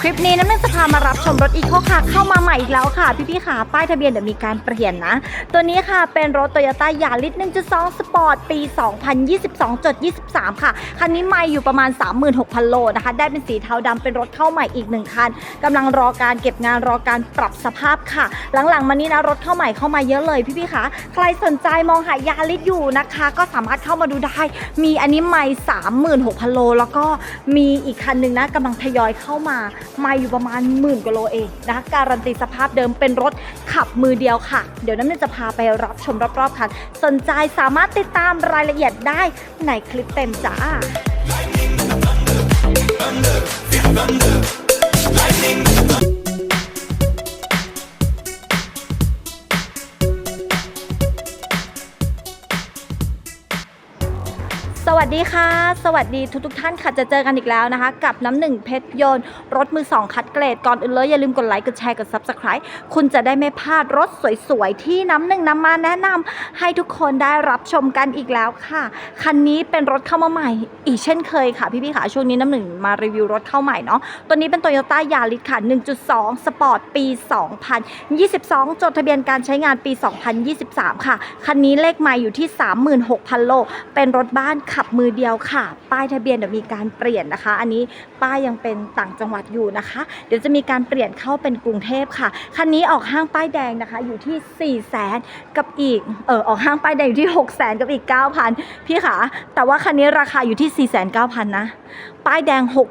คลิปนี้น้ำหนึ่งจะพามารับชมรถอีโคค่ะเข้ามาใหม่อีกแล้วค่ะ พี่ๆค่ะ ป้ายทะเบียนเดี๋ยวมีการเปลี่ยนนะ ตัวนี้ค่ะเป็นรถ Toyota Yaris 1.2 Sport ปี 2022.23 ค่ะ คันนี้ไม่อยู่ประมาณ 36,000 โลนะคะ ได้เป็นสีเทาดำเป็นรถเข้าใหม่อีกหนึ่งคันกำลังรอการเก็บงานรอการปรับสภาพค่ะ หลังๆมานี้นะรถเข้าใหม่เข้ามาเยอะเลยพี่ๆค่ะ ใครสนใจมองหายาริสอยู่นะคะ ก็สามารถเข้ามาดูได้ มีอันนี้ไม่36,000 โล แล้วก็มีอีกคันหนึ่งนะกำลังทยอยเข้ามาไม่อยู่ประมาณหมื่นกว่าโลเองนะคะการันตีสภาพเดิมเป็นรถขับมือเดียวค่ะ เดี๋ยวน้ำเนี่ยจะพาไปรับชมรอบๆคันสนใจสามารถติดตามรายละเอียดได้ในคลิปเต็มจ้า สวัสดีค่ะ สวัสดีทุกทกท่านค่ะจะเจอกันอีกแล้วนะคะ กับน้ำหนึ่งเพชรยนต์ รถมือสองคัดเกรดก่อนอื่นเลยอย่าลืมกดไลค์ กดแชร์ กด Subscribe คุณจะได้ไม่พลาดรถสวยๆ ที่น้ำหนึ่งนำมาแนะนำให้ทุกคนได้รับชมกันอีกแล้วค่ะ คันนี้เป็นรถเข้ามาใหม่ อีกเช่นเคยค่ะ พี่ๆค่ะ ช่วงนี้น้ำหนึ่งมารีวิวรถเข้าใหม่เนาะตัวนี้เป็น Toyota Yaris ค่ะ 1.2 Sport ปี 2022 จดทะเบียนการใช้งานปี 2023 ค่ะคันนี้เลขไมล์อยู่ที่ 36,000 โล เป็นรถบ้านค่ะขับมือเดียวค่ะ ป้ายทะเบียนเดี๋ยวมีการเปลี่ยนนะคะ อันนี้ป้ายยังเป็นต่างจังหวัดอยู่นะคะ เดี๋ยวจะมีการเปลี่ยนเข้าเป็นกรุงเทพค่ะ คันนี้ออกห้างป้ายแดงนะคะ อยู่ที่4ี่แสนกับอีก เออออกห้างป้ายแดงอยู่ที่6กแสนกับอีก 9,000 พี่คะแต่ว่าคันนี้ราคาอยู่ที่4 9 0 0 0นะ ป้ายแดง 6 9 0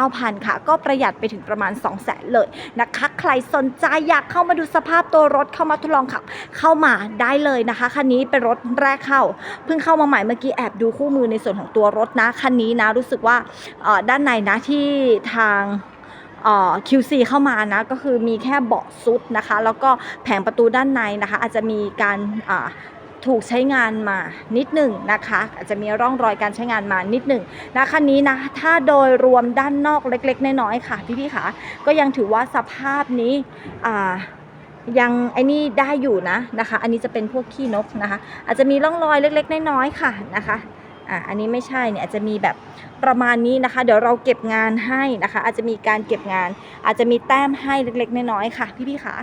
0 0 ค่ะ ก็ประหยัดไปถึงประมาณ 2 0 0 0 0 0 เลยนะคะ ใครสนใจอยากเข้ามาดูสภาพตัวรถเข้ามาทดลองขับ เข้ามาได้เลยนะคะคันนี้เป็นรถแรกเข้า เพิ่งเข้ามาใหม่เมื่อกี้แอบดูคู่มือในส่วนของตัวรถนะคันนี้นะรู้สึกว่าอ่อด้านในนะที่ทางอ่อ QC เข้ามานะก็คือมีแค่เบาะซุดนะคะ แล้วก็แผงประตูด้านในนะคะ อาจจะมีการอ่า ถูกใช้งานมานิดหนึ่งนะคะ อาจจะมีร่องรอยการใช้งานมานิดหนึ่งนะคันนี้นะถ้าโดยรวมด้านนอกเล็ก ๆ น้อยๆค่ะพี่ๆค่ะก็ยังถือว่าสภาพนี้อ่ายังไอ้นี่ได้อยู่นะนะคะ อันนี้จะเป็นพวกขี้นกนะคะ อาจจะมีร่องรอยเล็ก ๆ น้อยๆค่ะนะคะอ่าอันนี้ไม่ใช่เนี่ยอาจจะมีแบบ ประมาณนี้นะคะ เดี๋ยวเราเก็บงานให้นะคะ อาจจะมีการเก็บงาน อาจจะมีแต้มให้เล็กๆน้อยๆค่ะ พี่ๆค่ะ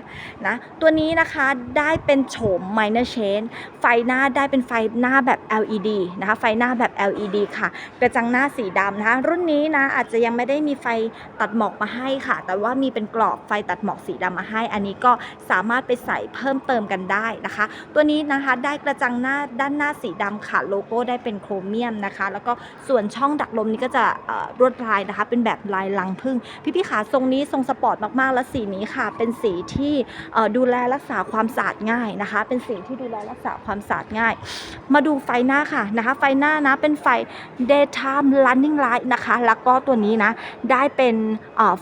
นะตัวนี้นะคะได้เป็นโฉม minor change ไฟหน้าได้เป็นไฟหน้าแบบ LED นะคะ ไฟหน้าแบบ LED ค่ะ กระจังหน้าสีดำนะคะ รุ่นนี้นะอาจจะยังไม่ได้มีไฟตัดหมอกมาให้ค่ะ แต่ว่ามีเป็นกรอบไฟตัดหมอกสีดำมาให้ อันนี้ก็สามารถไปใส่เพิ่มเติมกันได้นะคะ ตัวนี้นะคะได้กระจังหน้าด้านหน้าสีดำค่ะ โลโก้ได้เป็นโครเมียมนะคะ แล้วก็ส่วนช่องดักลมนี้ก็จะเอ่อลวดลายนะคะ เป็นแบบลายลังพึ่งพี่ๆขาทรงนี้ทรงสปอร์ตมากๆ และสีนี้ค่ะ เป็นสีที่ดูแลรักษาความสะอาดง่ายนะคะ เป็นสีที่ดูแลรักษาความสะอาดง่าย มาดูไฟหน้าค่ะนะคะ ไฟหน้านะเป็นไฟ daytime running light นะคะ แล้วก็ตัวนี้นะได้เป็น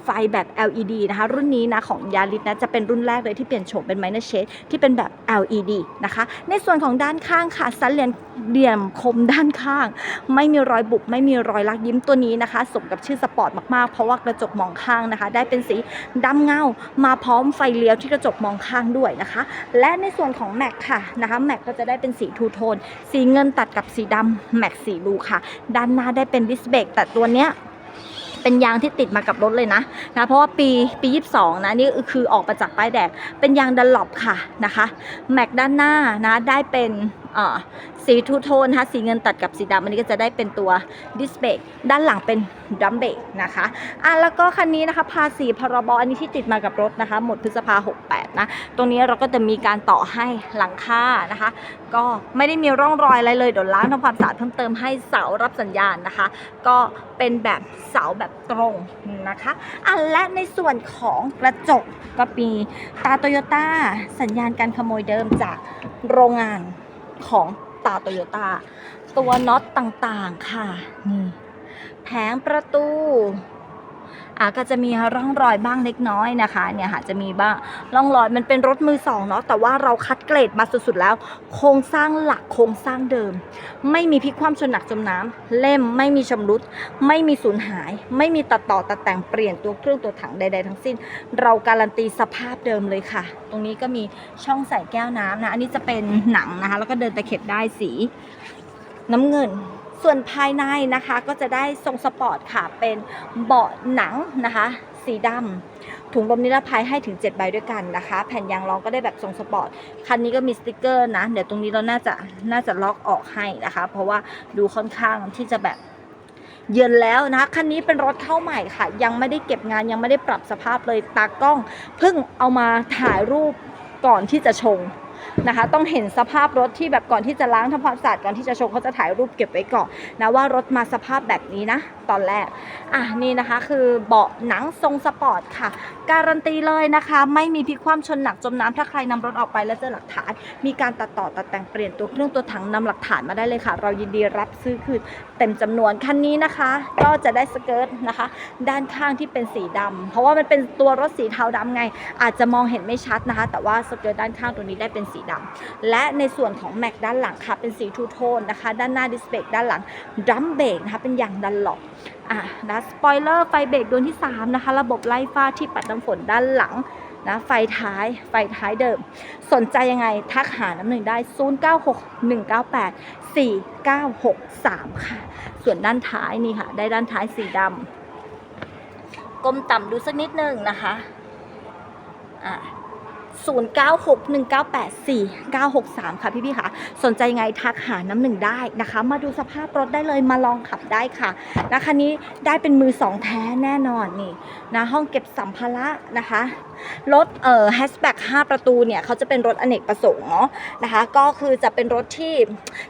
ไฟแบบ LED นะคะ รุ่นนี้นะของยาริสนะจะเป็นรุ่นแรกเลยที่เปลี่ยนโฉมเป็น minor shade ที่เป็นแบบ LED นะคะ ในส่วนของด้านข้างค่ะสันเหลี่ยมเหลี่ยมคมด้านข้าง ไม่มีรอยบุบไม่มีรอยลักยิ้มตัวนี้นะคะ สมกับชื่อสปอร์ตมากๆ เพราะว่ากระจกมองข้างนะคะ ได้เป็นสีดำเงา มาพร้อมไฟเลี้ยวที่กระจกมองข้างด้วยนะคะ และในส่วนของแม็กค่ะนะคะแม็กก็จะได้เป็นสีทูโทน สีเงินตัดกับสีดำแม็กสีบลูค่ะ ด้านหน้าได้เป็นดิสเบรกแต่ตัวเนี้ยเป็นยางที่ติดมากับรถเลยนะนะ เพราะว่าปีปี 22 นะ นี่คือออกมาจากป้ายแดงเป็นยางดันหลบค่ะนะคะ แม็กด้านหน้านะได้เป็นสีทูโทนนะคะสีเงินตัดกับสีดำอันนี้ก็จะได้เป็นตัวดิสเบรกด้านหลังเป็นดัมเบรกนะคะอะแล้วก็คันนี้นะคะภาษีพรบอันนี้ที่ติดมากับรถนะคะ หมดพฤษภา 68 นะ ตรงนี้เราก็จะมีการต่อให้หลังคานะคะ ก็ไม่ได้มีร่องรอยอะไรเลยเดี๋ยวล้างทำความสะอาดเพิ่มเติมให้เสารับสัญญาณนะคะ ก็เป็นแบบเสาแบบตรงนะคะอะและในส่วนของกระจกก็มีตาโตโยต้าสัญญาณการขโมยเดิมจากโรงงาน ของตาโตโยต้าตัวน็อตต่างๆค่ะนี่แผงประตู อะก็จะมีร่องรอยบ้างเล็กน้อยนะคะเนี่ยค่ะจะมีบ้างร่องรอยมันเป็นรถมือสองเนาะแต่ว่าเราคัดเกรดมาสุดๆแล้ว โครงสร้างหลักโครงสร้างเดิม ไม่มีพิกคว่ำชนหนักจมน้ำเล่มไม่มีชำรุด ไม่มีสูญหาย ไม่มีตัดต่อตัดแต่งเปลี่ยนตัวเครื่องตัวถังใด ๆ ทั้งสิ้น เราการันตีสภาพเดิมเลยค่ะ ตรงนี้ก็มีช่องใส่แก้วน้ำนะอันนี้จะเป็นหนังนะคะ แล้วก็เดินตะเข็บได้สีน้ำเงิน ส่วนภายในนะคะก็จะได้ทรงสปอร์ตค่ะ เป็นเบาะหนังนะคะ สีดำถุงลมนิรภัยให้ถึง 7 ใบด้วยกันนะคะ แผ่นยางรองก็ได้แบบทรงสปอร์ต คันนี้ก็มีสติกเกอร์นะ เดี๋ยวตรงนี้เราน่าจะน่าจะล็อกออกให้นะคะ เพราะว่าดูค่อนข้างที่จะแบบเย็นแล้วนะคันนี้เป็นรถเข้าใหม่ค่ะ ยังไม่ได้เก็บงานยังไม่ได้ปรับสภาพเลยตากล้อง เพิ่งเอามาถ่ายรูปก่อนที่จะชง นะคะ ต้องเห็นสภาพรถที่แบบก่อนที่จะล้างทำความสะอาดก่อนที่จะชงเขาจะถ่ายรูปเก็บไว้ก่อนนะว่ารถมาสภาพแบบนี้นะ ตอนแรกอะนี่นะคะคือเบาะหนังทรงสปอร์ตค่ะ การันตีเลยนะคะ ไม่มีพลิกคว่ำชนหนักจมน้ำถ้าใครนำรถออกไปแล้วเจอหลักฐาน มีการตัดต่อตัดแต่งเปลี่ยนตัวเครื่องตัวถังนำหลักฐานมาได้เลยค่ะ เรายินดีรับซื้อคืนเต็มจำนวนคันนี้นะคะ ก็จะได้สเกิร์ตนะคะ ด้านข้างที่เป็นสีดำเพราะว่ามันเป็นตัวรถสีเทาดำไง อาจจะมองเห็นไม่ชัดนะคะ แต่ว่าสเกิร์ตด้านข้างตัวนี้ได้เป็นสีดำและในส่วนของแม็กด้านหลังค่ะเป็นสีทูโทนนะคะ ด้านหน้าดิสเบรกด้านหลังดรัมเบรกนะคะเป็นอย่างดันหลอกอะนะสปอยเลอร์ไฟเบรกดวงที่ 3 นะคะ ระบบไล่ฟ้าที่ปัดน้ำฝนด้านหลังนะไฟท้ายไฟท้ายเดิม สนใจยังไงทักหาน้ำหนึ่งได้ 096198 4963 ค่ะ ส่วนด้านท้ายนี่ค่ะ ได้ด้านท้ายสีดำก้มต่ำดูสักนิดนึงนะคะอะ 0961984963 ค่ะพี่ๆค่ะสนใจไงทักหาน้ำหนึ่งได้นะคะ มาดูสภาพรถได้เลยมาลองขับได้ค่ะนะคะนี้ได้เป็นมือสองแท้แน่นอนนี่นะห้องเก็บสัมภาระนะคะรถเอ่อแฮชแบ็ก5ประตูเนี่ยเขาจะเป็นรถอเนกประสงค์เนาะนะคะก็คือจะเป็นรถที่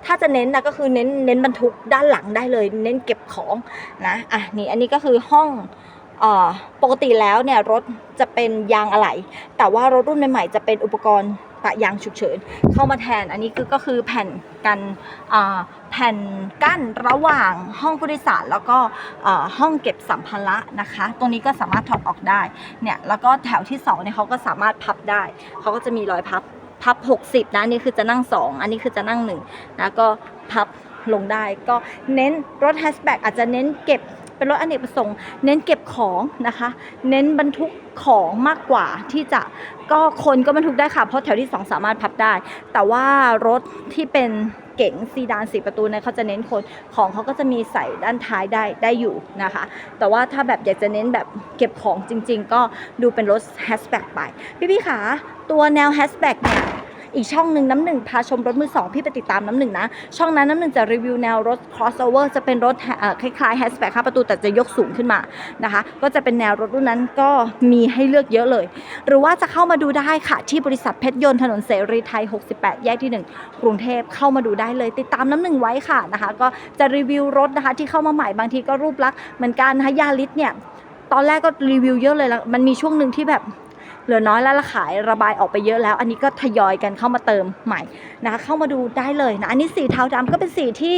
ถ้าจะเน้นนะก็คือเน้นเน้นบรรทุกด้านหลังได้เลย เน้นเก็บของนะอะนี่อันนี้ก็คือห้อง ปกติแล้วเนี่ยรถจะเป็นยางอะไหล่แต่ว่ารถรุ่นใหม่ๆจะเป็นอุปกรณ์ปะยางฉุกเฉินเข้ามาแทนอันนี้คือก็คือแผ่นกันแผ่นกั้นระหว่างห้องผู้โดยสารแล้วก็ห้องเก็บสัมภาระนะคะ ตรงนี้ก็สามารถถอดออกได้เนี่ยแล้วก็แถวที่2เนี่ยเขาก็สามารถพับได้เขาก็จะมีรอยพับพับ 60นะนี่คือจะนั่ง 2 อันนี้คือจะนั่ง1นะก็พับลงได้ก็เน้นรถแฮชแบ็กอาจจะเน้นเก็บ เป็นรถอเนกประสงค์ เน้นเก็บของนะคะ เน้นบรรทุกของมากกว่าที่จะก็คนก็บรรทุกได้ค่ะ เพราะแถวที่ 2 สามารถพับได้ แต่ว่ารถที่เป็นเก๋งซีดานสีประตูเนี่ยเขาจะเน้นคนของเขาก็จะมีใส่ด้านท้ายได้ได้อยู่นะคะ แต่ว่าถ้าแบบอยากจะเน้นแบบเก็บของจริง ๆ ก็ดูเป็นรถแฮชแบ็กไป พี่ๆค่ะตัวแนวแฮชแบ็กเนี่ย อีกช่องหนึ่งน้ำหนึ่งพาชมรถมือสองพี่ไปติดตามน้ำหนึ่งนะ ช่องนั้นน้ำหนึ่งจะรีวิวแนวรถ crossover จะเป็นรถคล้ายๆ hatchback 5ประตูแต่จะยกสูงขึ้นมานะคะ ก็จะเป็นแนวรถรุ่นนั้นก็มีให้เลือกเยอะเลย หรือว่าจะเข้ามาดูได้ค่ะที่บริษัทเพชรยนต์ถนนเสรีไทย 68 แยกที่ 1 กรุงเทพเข้ามาดูได้เลย ติดตามน้ำหนึ่งไว้ค่ะนะคะ ก็จะรีวิวรถนะคะที่เข้ามาใหม่บางทีก็รูปลักษณ์เหมือนกันนะคะยาลิสเนี่ยตอนแรกก็รีวิวเยอะเลยแล้วมันมีช่วงหนึ่งที่แบบ เหลือน้อยแล้วละขายระบายออกไปเยอะแล้ว อันนี้ก็ทยอยกันเข้ามาเติมใหม่นะคะเข้ามาดูได้เลยนะอันนี้สีเทาดำก็เป็นสีที่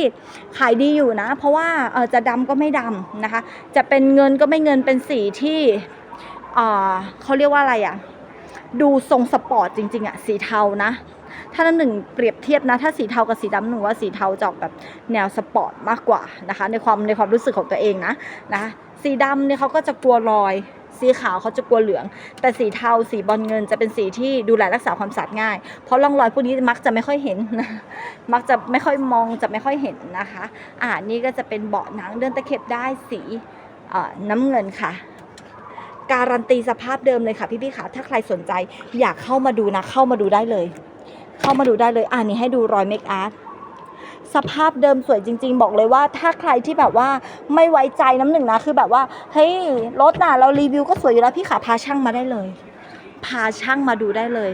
ขายดีอยู่นะ เพราะว่าเออจะดำก็ไม่ดำนะคะ จะเป็นเงินก็ไม่เงินเป็นสีที่เขาเรียกว่าอะไรอะ่ะดูทรงสปอร์ตจริงๆอะ่ะสีเทานะ ถ้าน้ำหนึ่งเปรียบเทียบนะ ถ้าสีเทากับสีดำหนูว่าสีเทาจอกแบบแนวสปอร์ตมากกว่านะคะ ในความในความรู้สึกของตัวเองนะนะสีดำเนี่ยเขาก็จะกลัวรอย สีขาวเขาจะกลัวเหลือง แต่สีเทาสีบอลเงินจะเป็นสีที่ดูแลรักษาความสะอาดง่าย เพราะร่องรอยพวกนี้มักจะไม่ค่อยเห็นนะมักจะไม่ค่อยมองจะไม่ค่อยเห็นนะคะอ่านี่ก็จะเป็นเบาะหนังเดินตะเข็บได้สีน้ำเงินค่ะการันตีสภาพเดิมเลยค่ะพี่ๆค่ะถ้าใครสนใจอยากเข้ามาดูนะเข้ามาดูได้เลย เข้ามาดูได้เลยอ่านี่ให้ดูรอยเมคอาร์ต สภาพเดิมสวยจริง ๆ บอกเลยว่าถ้าใครที่แบบว่าไม่ไว้ใจน้ำหนึ่งนะ คือแบบว่าเฮ้ยรถน่ะเรารีวิวก็สวยอยู่แล้วพี่ขาพาช่างมาได้เลย พาช่างมาดูได้เลย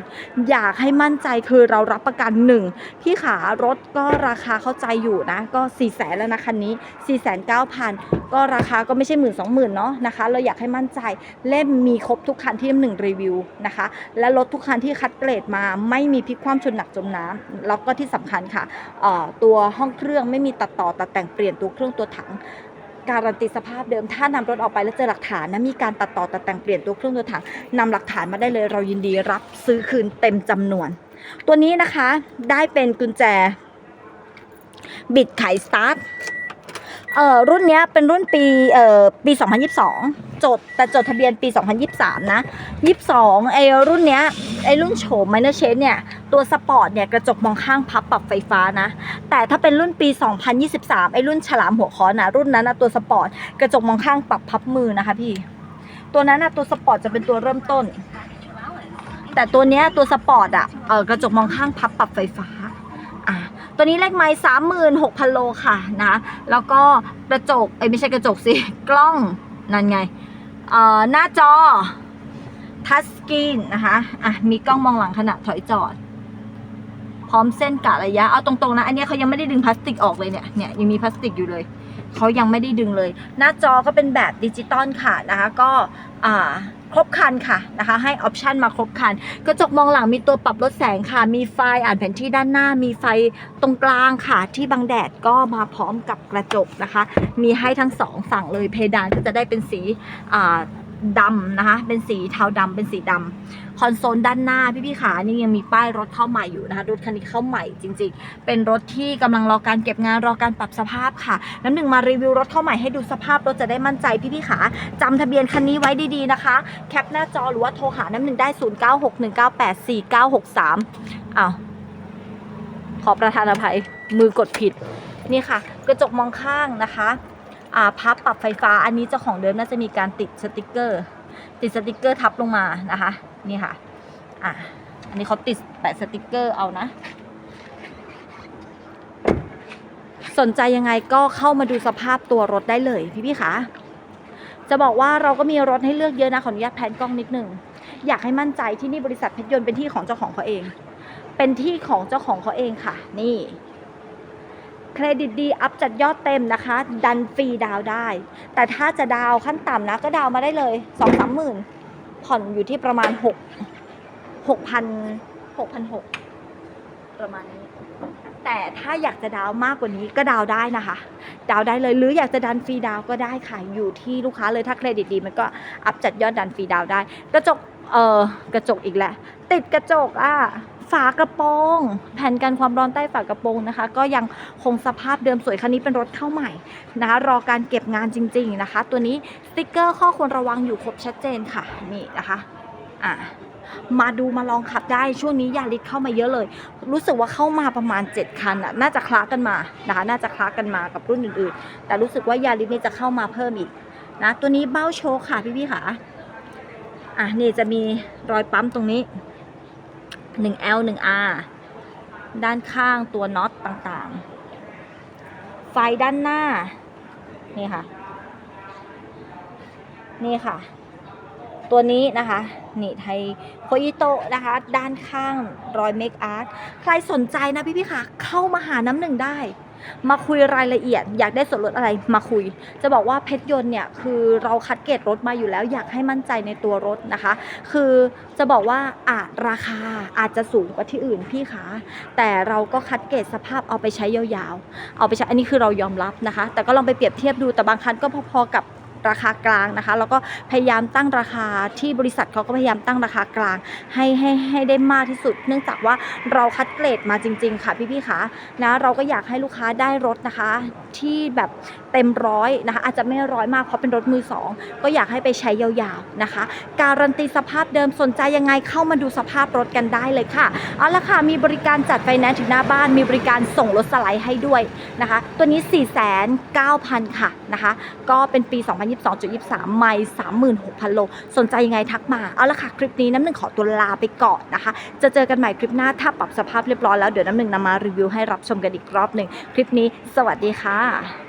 อยากให้มั่นใจคือเรารับประกันหนึ่งพี่ขารถก็ราคาเข้าใจอยู่นะ ก็4ี่แสนแล้วนะคันนี้4ี่แสนเก้าพันก็ราคาก็ไม่ใช่หมื่นสองหมื่นเนาะนะคะ เราอยากให้มั่นใจเล่มมีครบทุกคันที่น้ำหนึ่งรีวิวนะคะ และรถทุกคันที่คัดเกรดมาไม่มีพลิกคว่ำชนหนักจมน้ำแล้วก็ที่สำคัญค่ะตัวห้องเครื่องไม่มีตัดต่อตัดแต่งเปลี่ยนตัวเครื่องตัวถัง การันตีสภาพเดิม ถ้านำรถออกไปแล้วเจอหลักฐานนะมีการตัดต่อตัดแต่งเปลี่ยนตัวเครื่องตัวถังนำหลักฐานมาได้เลย เรายินดีรับซื้อคืนเต็มจำนวน ตัวนี้นะคะได้เป็นกุญแจ บิดไขสตาร์ทเอ่อรุ่นนี้เป็นรุ่นปีเอ่อปี 2022 จดแต่จดทะเบียนปี 2023 นะ 22ไอ้รุ่นเนี้ยไอ้รุ่นโฉมไมเนอร์เชนเนี่ย ตัวสปอร์ตเนี่ยกระจกมองข้างพับปรับไฟฟ้านะ แต่ถ้าเป็นรุ่นปี 2023 ไอ้รุ่นฉลามหัวค้อนะรุ่นนั้นนะตัวสปอร์ตกระจกมองข้างปรับพับมือนะคะพี่ ตัวนั้นนะตัวสปอร์ตจะเป็นตัวเริ่มต้น แต่ตัวเนี้ยตัวสปอร์ตอะเออกระจกมองข้างพับปรับไฟฟ้าอะตัวนี้เลขไม้สามหมื่นหกพันโลค่ะนะ แล้วก็กระจกเอ้ยไม่ใช่กระจกสิ กล้องนั่นไงเอ่อหน้าจอทัชสกรีนนะคะ อะ มีกล้องมองหลังขณะถอยจอด ร้อมเส้นกะระยะ เอาตรงๆนะอันนี้เขายังไม่ได้ดึงพลาสติกออกเลยเนี่ยเนี่ยยังมีพลาสติกอยู่เลยเขายังไม่ได้ดึงเลย หน้าจอก็เป็นแบบดิจิตอลค่ะนะคะก็อ่าครบคันค่ะนะคะให้ออปชันมาครบคัน กระจกมองหลังมีตัวปรับลดแสงค่ะ มีไฟอ่านแผนที่ด้านหน้า มีไฟตรงกลางค่ะ ที่บังแดดก็มาพร้อมกับกระจกนะคะ มีให้ทั้งสองฝั่งเลยเพดานก็จะได้เป็นสีอ่า ดำนะคะ เป็นสีเทาดำเป็นสีดำคอนโซลด้านหน้าพี่พี่ขานี่ยังมีป้ายรถเข้าใหม่อยู่นะคะรถคันนี้เข้าใหม่จริง ๆ เป็นรถที่กำลังรอการเก็บงานรอการปรับสภาพค่ะน้ำหนึ่งมารีวิวรถเข้าใหม่ให้ดูสภาพรถจะได้มั่นใจพี่พี่ขาจำทะเบียนคันนี้ไว้ดีๆนะคะ แคปหน้าจอหรือว่าโทรหาน้ำหนึ่งได้ 0961984963อ้าวขอประทานอภัยมือกดผิดนี่ค่ะ กระจกมองข้างนะคะ พับปรับไฟฟ้าอันนี้เจ้าของเดิมน่าจะมีการติดสติกเกอร์ ติดสติกเกอร์ทับลงมานะคะนี่ค่ะอะอันนี้เขาติดแปะสติกเกอร์เอานะ สนใจยังไงก็เข้ามาดูสภาพตัวรถได้เลยพี่พี่คะจะบอกว่าเราก็มีรถให้เลือกเยอะนะขออนุญาตแพนกล้องนิดนึงอยากให้มั่นใจที่นี่บริษัทเพชรยนต์เป็นที่ของเจ้าของเขาเอง เป็นที่ของเจ้าของเขาเองค่ะ นี่ เครดิตดีอัพจัดยอดเต็มนะคะ ดันฟรีดาวได้ แต่ถ้าจะดาวขั้นต่ำนะก็ดาวมาได้เลยสองสามหมื่นผ่อนอยู่ที่ประมาณหกหกพันหกพันหกประมาณนี้ แต่ถ้าอยากจะดาวมากกว่านี้ก็ดาวได้นะคะ ดาวได้เลยหรืออยากจะดันฟรีดาวก็ได้ค่ะอยู่ที่ลูกค้าเลยถ้าเครดิตดีมันก็อัพจัดยอดดันฟรีดาวได้ กระจกเออกระจกอีกแหละ ติดกระจกอะ ฝากระโปรง แผ่นกันความร้อนใต้ฝากระโปรงนะคะ ก็ยังคงสภาพเดิมสวยคันนี้เป็นรถเข้าใหม่นะคะรอการเก็บงานจริง ๆนะคะ ตัวนี้สติกเกอร์ข้อควรระวังอยู่ครบชัดเจนค่ะนี่นะคะอะมาดูมาลองขับได้ช่วงนี้ยาริสเข้ามาเยอะเลย รู้สึกว่าเข้ามาประมาณ 7 คันอะน่าจะคล้ากันมานะคะน่าจะคล้ากันมากับรุ่นอื่นๆ แต่รู้สึกว่ายาริสนี่จะเข้ามาเพิ่มอีกนะตัวนี้เบ้าโชว์ค่ะพี่ๆค่ะอะนี่จะมีรอยปั๊มตรงนี้ 1L 1R ด้านข้างตัวน็อตต่างๆ ไฟด้านหน้า นี่ค่ะ นี่ค่ะ ตัวนี้นะคะ นี่ไทยโคอิโตะนะคะ ด้านข้างรอยเมคอาร์ต ใครสนใจนะพี่พี่ค่ะ เข้ามาหาน้ำหนึ่งได้ มาคุยรายละเอียด อยากได้ส่วนลดอะไรมาคุย จะบอกว่าเพชรยนต์เนี่ยคือเราคัดเกรดรถมาอยู่แล้ว อยากให้มั่นใจในตัวรถนะคะ คือจะบอกว่าอาจราคาอาจจะสูงกว่าที่อื่นพี่คะแต่เราก็คัดเกรดสภาพเอาไปใช้ยาวๆ เอาไปใช้อันนี้คือเรายอมรับนะคะ แต่ก็ลองไปเปรียบเทียบดูแต่บางคันก็พอๆกับ ราคากลางนะคะ แล้วก็พยายามตั้งราคาที่บริษัทเขาก็พยายามตั้งราคากลาง ให้ให้ให้ได้มากที่สุด เนื่องจากว่าเราคัดเกรดมาจริง ๆ ค่ะพี่ๆคะนะเราก็อยากให้ลูกค้าได้รถนะคะ ที่แบบ เต็มร้อยนะคะอาจจะไม่ร้อยมากเพราะเป็นรถมือสองก็อยากให้ไปใช้ยาวๆนะคะ การันตีสภาพเดิมสนใจยังไงเข้ามาดูสภาพรถกันได้เลยค่ะเอาละค่ะมีบริการจัดไฟแนนซ์ถึงหน้าบ้าน มีบริการส่งรถสไลด์ให้ด้วยนะคะ ตัวนี้ 4 9 0 0 0 ค่ะนะคะ ก็เป็นปี 2022.23 ไม่36,000 โล สนใจยังไงทักมา เอาละค่ะ คลิปนี้น้ำหนึ่งขอตัวลาไปก่อนนะคะ จะเจอกันใหม่คลิปหน้าถ้าปรับสภาพเรียบร้อยแล้ว เดี๋ยวน้ำหนึ่งนำมารีวิวให้รับชมกันอีกรอบหนึ่งคลิปนี้ สวัสดีค่ะ